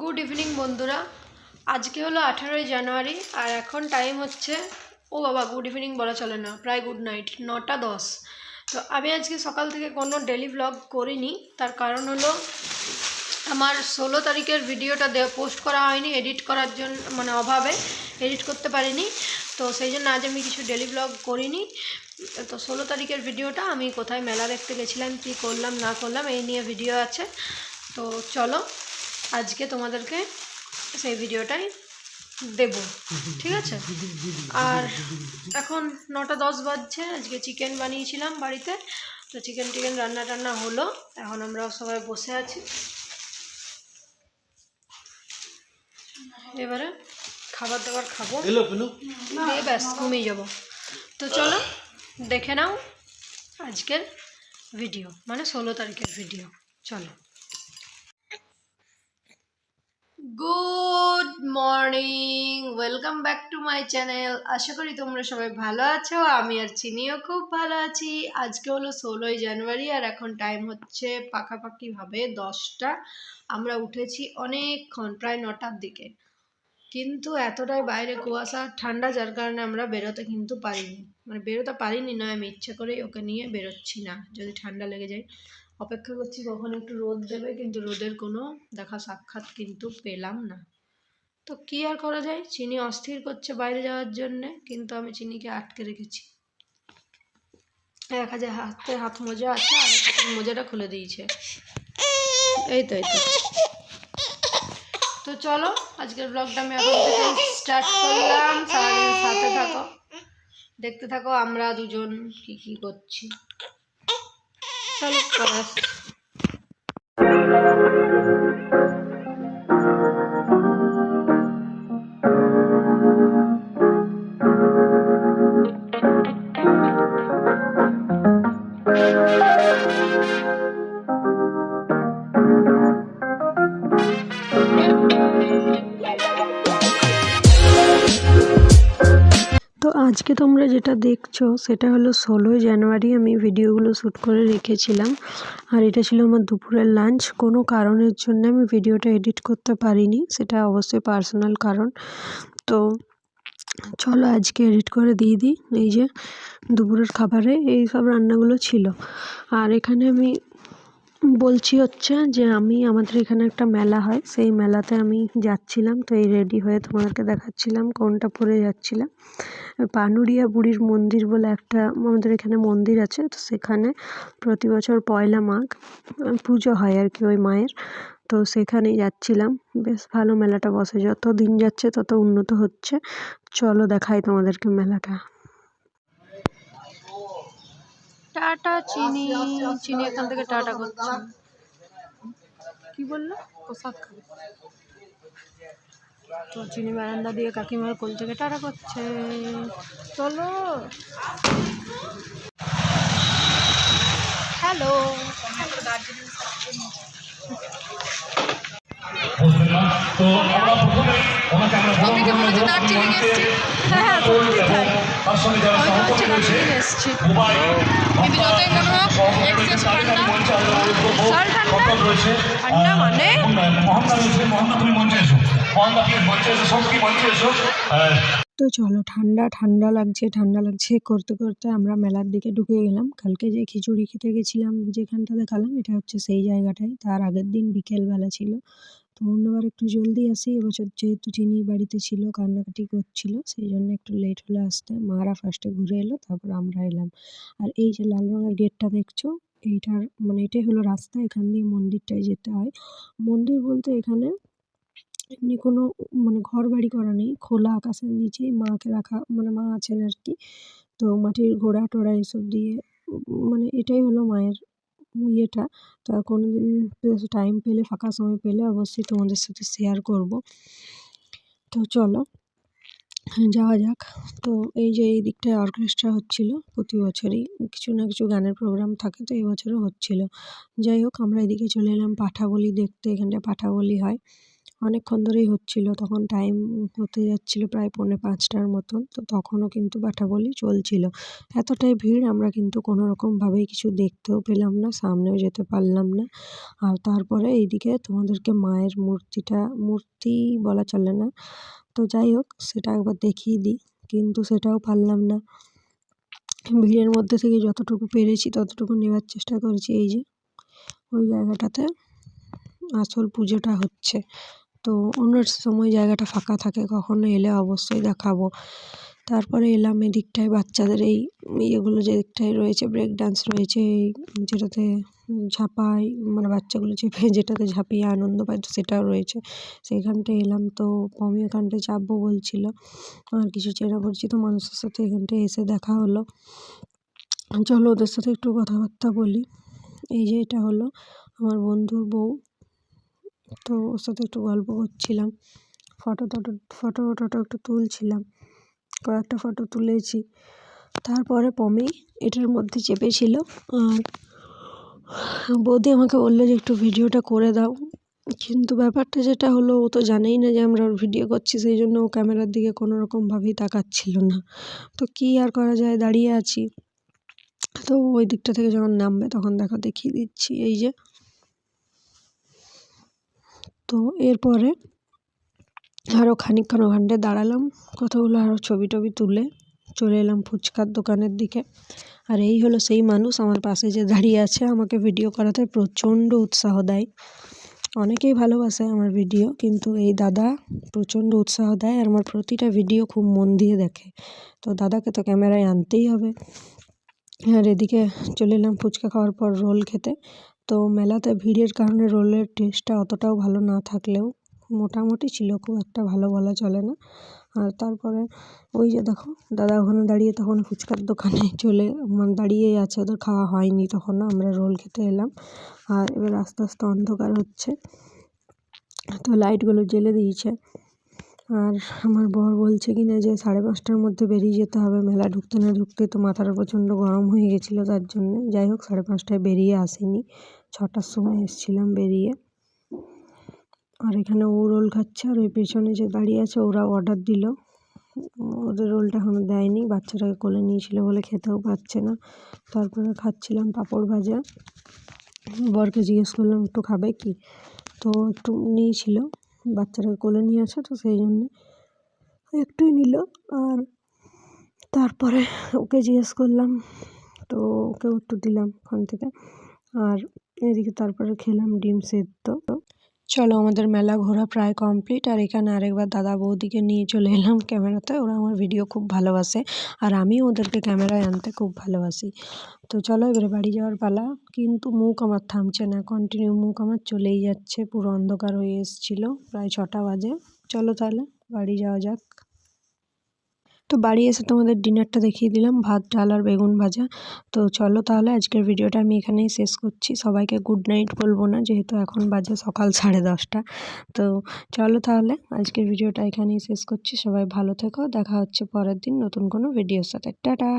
Good evening বন্ধুরা। আজকে হলো আঠারোই জানুয়ারি, আর এখন টাইম হচ্ছে, ও বাবা গুড ইভিনিং বলা চলে না, প্রায় গুড নাইট নটা দশ। তো আমি আজকে সকাল থেকে কোনো ডেলি ব্লগ করিনি, তার কারণ হলো আমার ষোলো তারিখের ভিডিওটা পোস্ট করা হয়নি এডিট করার জন্য মানে অভাবে এডিট করতে পারিনি। তো সেই জন্য আজ আমি কিছু ডেলি ব্লগ করিনি। তো ষোলো তারিখের ভিডিওটা আমি কোথায় মেলা দেখতে গেছিলাম, কী করলাম, না করলাম, এই নিয়ে ভিডিও আছে। তো চলো আজকে তোমাদেরকে সেই ভিডিওটাই দেব। ঠিক আছে? আর এখন নটা দশ বাজছে আজকে চিকেন বানিয়েছিলাম বাড়িতে। তো চিকেন টিকেন রান্না টান্না হলো এখন আমরা সবাই বসে আছি। এবারে খাবার দাবার খাব। দিয়ে ব্যাস ঘুমিয়ে যাব। তো চলো দেখে নাও আজকের ভিডিও মানে ষোলো তারিখের ভিডিও। চলো। Good morning welcome back to my channel আশা করি তোমরা সবাই ভালো আছো, আমি আর চিনিও খুব ভালো আছি। আজকে হলো ষোলোই জানুয়ারি আর এখন টাইম হচ্ছে পাখাপাখিভাবে দশটা। আমরা উঠেছি অনেকক্ষণ, প্রায় নটার দিকে। কিন্তু এতটাই বাইরে কুয়াশা, ঠান্ডা, যার কারণে আমরা বেরোতে কিন্তু পারিনি। মানে বেরোতে পারিনি না, আমি ইচ্ছে করেই ওকে নিয়ে বেরোচ্ছি না, যদি ঠান্ডা লেগে যায়। অপেক্ষা করছি কখন একটু রোদ দেবে, কিন্তু রোদের কোনো দেখা সাক্ষাৎ কিন্তু পেলাম না। তো কী আর করা যায়? চিনি অস্থির করছে বাইরে যাওয়ার জন্যে, কিন্তু আমি চিনিকে আটকে রেখেছি। এক হাজার হাতে হাত মোজা আছে, আর মোজাটা খুলে দিয়েছে। এই তো তো। চলো, আজকের ব্লগটা আমি এখন থেকে স্টার্ট করলাম। সারাদিন সাথে থাকো। দেখতে থাকো আমরা দুজন কি কি করছি। চলো আজকে তোমরা যেটা দেখছ, সেটা হলো ষোলোই জানুয়ারি আমি ভিডিওগুলো শ্যুট করে রেখেছিলাম। আর এটা ছিল আমার দুপুরের লাঞ্চ। কোনো কারণের জন্য আমি ভিডিওটা এডিট করতে পারিনি, সেটা অবশ্যই পার্সোনাল কারণ। তো চলো আজকে এডিট করে দিয়ে দিই। এই যে দুপুরের খাবারে এই সব রান্নাগুলো ছিল। আর এখানে আমি বলছি হচ্ছে যে আমি, আমাদের এখানে একটা মেলা হয়। সেই মেলাতে আমি যাচ্ছিলাম। তো এই রেডি হয়ে তোমাদেরকে দেখাচ্ছিলাম কোনটা পরে যাচ্ছিলাম। পানুরিয়া বুড়ির মন্দির বলে একটা আমাদের এখানে মন্দির আছে। তো সেখানে প্রতি বছর পয়লা মাঘ পুজো হয় আর কি ওই মায়ের। তো সেখানেই যাচ্ছিলাম। বেশ ভালো মেলাটা বসে। যত দিন যাচ্ছে তত উন্নত হচ্ছে। চলো দেখাই তোমাদেরকে মেলাটা। টাটা চিনি চিনি এখান থেকে টাটা করছে। কি বলল? খাবে। তো চিনি বারান্দা দিয়ে কাকিমার কোল থেকে টাটা করছে। চলো। হ্যালো। তো আমরা মনে হচ্ছে দার্জিলিং এসছি। হ্যাঁ, হ্যাঁ, সত্যি তাই। মনে হচ্ছে দার্জিলিং এসছি। কিন্তু যতই হোক, ঠান্ডা। ঠান্ডা। ঠান্ডা মানে? তো চলো ঠান্ডা ঠান্ডা লাগছে ঠান্ডা লাগছে করতে করতে আমরা মেলার দিকে ঢুকে গেলাম কালকে যে খিচুড়ি খেতে গেছিলাম যেখানটা দেখালাম এটা হচ্ছে সেই জায়গাটাই তার আগের দিন বিকেলবেলা ছিল অন্যবার একটু জলদি আসি, এবছর যেহেতু চিনি বাড়িতে ছিল, কান্নাকাটি করছিল, সেই জন্য একটু লেট হলো আসতে। মারা ফার্স্টে ঘুরে এলো, তারপর আমরা এলাম। আর এই যে লাল রঙের গেটটা দেখছ, এইটার মানে এটাই হলো রাস্তা, এখান দিয়ে মন্দিরটায় যেতে হয়। মন্দির বলতে এখানে এমনি কোনো মানে ঘর বাড়ি করা নেই, খোলা আকাশের নিচেই মাকে রাখা মানে মা আছেন আর কি। তো মাটির ঘোড়া টোড়া এসব দিয়ে মানে এটাই হলো মায়ের ইয়েটা। তা কোনো দিন টাইম পেলে, ফাঁকা সময় পেলে অবশ্যই তোমাদের সাথে শেয়ার করব। তো চলো, যাওয়া যাক। তো এই যে এই দিকটায় অর্কেস্ট্রা হচ্ছিল প্রতি বছরই, কিছু না কিছু গানের প্রোগ্রাম থাকে তো এই বছরও হচ্ছিল। যাই হোক, আমরা এদিকে চলে এলাম পাঠাবলি দেখতে, এখানটায় পাঠাবলি হয়। অনেকক্ষণ ধরেই হচ্ছিল। তখন টাইম হতে যাচ্ছিল প্রায় পৌনে পাঁচটার মতন। তো তখনও কিন্তু ব্যাটা বলি চলছিল। এতটাই ভিড় আমরা কিন্তু কোনো রকমভাবেই কিছু দেখতেও পেলাম না, সামনেও যেতে পারলাম না। আর তারপরে এইদিকে তোমাদেরকে মায়ের মূর্তিটা, মূর্তি বলা চলে না। তো যাই হোক, সেটা একবার দেখিয়ে দিই। কিন্তু সেটাও পারলাম না। ভিড়ের মধ্যে থেকে যতটুকু পেরেছি ততটুকু নেওয়ার চেষ্টা করেছি। এই যে, ওই জায়গাটাতে আসল পুজোটা হচ্ছে। তো অন্য সময় জায়গাটা ফাঁকা থাকে, কখনো এলে অবশ্যই দেখাবো। তারপরে এলাম এদিকটায় বাচ্চাদের এই ইয়েগুলো যে দিকটায় রয়েছে ব্রেক ডান্স রয়েছে, এই যেটাতে ঝাঁপায় মানে বাচ্চাগুলো চেপে যেটাতে ঝাঁপিয়ে আনন্দ পায় তো সেটাও রয়েছে। সেইখানটায় এলাম তো পমি ওখানটায় চাপবো বলছিলো, আর কিছু চেনা পরিচিত মানুষের সাথে এখানটায় এসে দেখা হলো। চলো ওদের সাথে একটু কথাবার্তা বলি। এই যে এটা হলো আমার বন্ধুর বউ। তো ওর সাথে একটু গল্প করছিলাম। ফটো টটো ফটো টটো একটু তুলছিলাম। কয়েকটা ফটো তুলেছি। তারপরে পমি এটার মধ্যে চেপেছিল। আর বৌদি আমাকে বলল যে, একটু ভিডিওটা করে দাও। কিন্তু ব্যাপারটা যেটা হলো, ও তো জানেই না যে আমরা ওর ভিডিও করছি। সেই জন্য ও ক্যামেরার দিকে কোনো রকমভাবেই তাকাচ্ছিল না। তো কী আর করা যায়? দাঁড়িয়ে আছি। তো ওই দিকটা থেকে যখন নামবে, তখন দেখো দেখিয়ে দিচ্ছি। এই যে তো এরপরে আরও খানিকক্ষণ ওখানটায় দাঁড়ালাম। কতগুলো আরও ছবি টবি তুলে চলে এলাম ফুচকার দোকানের দিকে। আর এই হলো সেই মানুষ আমার পাশে যে দাঁড়িয়ে আছে, আমাকে ভিডিও করাতে প্রচণ্ড উৎসাহ দেয়। অনেকেই ভালোবাসে আমার ভিডিও কিন্তু এই দাদা প্রচণ্ড উৎসাহ দেয় আর আমার প্রতিটা ভিডিও খুব মন দিয়ে দেখে। তো দাদাকে তো ক্যামেরায় আনতেই হবে। আর এদিকে চলে এলাম ফুচকা খাওয়ার পর রোল খেতে। তো মেলাতে ভিড়ের কারণে রোলের টেস্টটা অতটাও ভালো না থাকলেও মোটামুটি ছিল, খুব একটা ভালো বলা চলে না। আর তারপরে ওই যে দেখো, দাদা ওখানে দাঁড়িয়ে তখন ফুচকার দোকানে চলে মানে দাঁড়িয়েই আছে, ওদের খাওয়া হয়নি তখন আমরা রোল খেতে এলাম। আর এবার আস্তে আস্তে অন্ধকার হচ্ছে, তো লাইটগুলো জ্বেলে দিয়েছে। আর আমার বর বলছে কি না যে সাড়ে পাঁচটার মধ্যে বেরিয়ে যেতে হবে। মেলা ঢুকতে না ঢুকতে তো মাথাটা প্রচণ্ড গরম হয়ে গেছিল তার জন্যে। যাই হোক, সাড়ে পাঁচটায় বেরিয়ে আসিনি। ছটার সময় এসেছিলাম বেরিয়ে। আর এখানে ও রোল খাচ্ছে আর ওই পেছনে যে দাঁড়িয়ে আছে ওরা অর্ডার দিল। ওদের রোলটা এখনও দেয়নি। বাচ্চাটাকে কোলে নিয়েছিল বলে খেতেও পাচ্ছে না। তারপরে খাচ্ছিলাম পাঁপড় ভাজা। বরকে জিজ্ঞেস করলাম, একটু খাবে কি? তো একটু নিয়েছিল। বাচ্চাটাকে কোলে নিয়ে আসে, তো সেই জন্যে একটুই নিল। আর তারপরে ওকে জিজ্ঞেস করলাম, তো ওকে একটু দিলাম ওখান থেকে। আর এদিকে তারপরে খেলাম ডিম সেদ্ধ। চলো আমাদের মেলা ঘোরা প্রায় কমপ্লিট। আর এখানে আরেকবার দাদা বৌদিকে নিয়ে চলে এলাম ক্যামেরাতে। ওরা আমার ভিডিও খুব ভালোবাসে আর আমি ওদেরকে ক্যামেরায় আনতে খুব ভালোবাসি। তো চলো এবারে বাড়ি যাওয়ার পালা। কিন্তু মুখ আমার থামছে না। কন্টিনিউ মুখ আমার চলেই যাচ্ছে। পুরো অন্ধকার হয়ে এসেছিল। প্রায় ছটা বাজে। চলো তাহলে বাড়ি যাওয়া যাক। তো বাড়ি এসে তোমাদের ডিনারটা দেখিয়ে দিলাম, ভাত, ডাল আর বেগুন ভাজা। তো চলো তাহলে আজকের ভিডিওটা আমি এখানেই শেষ করছি। সবাইকে গুড নাইট বলব না, যেহেতু এখন বাজে সকাল সাড়ে দশটা। তো চলো তাহলে আজকের ভিডিওটা এখানেই শেষ করছি। সবাই ভালো থেকো, দেখা হচ্ছে পরের দিন নতুন কোনো ভিডিওর সাথে। টাটা!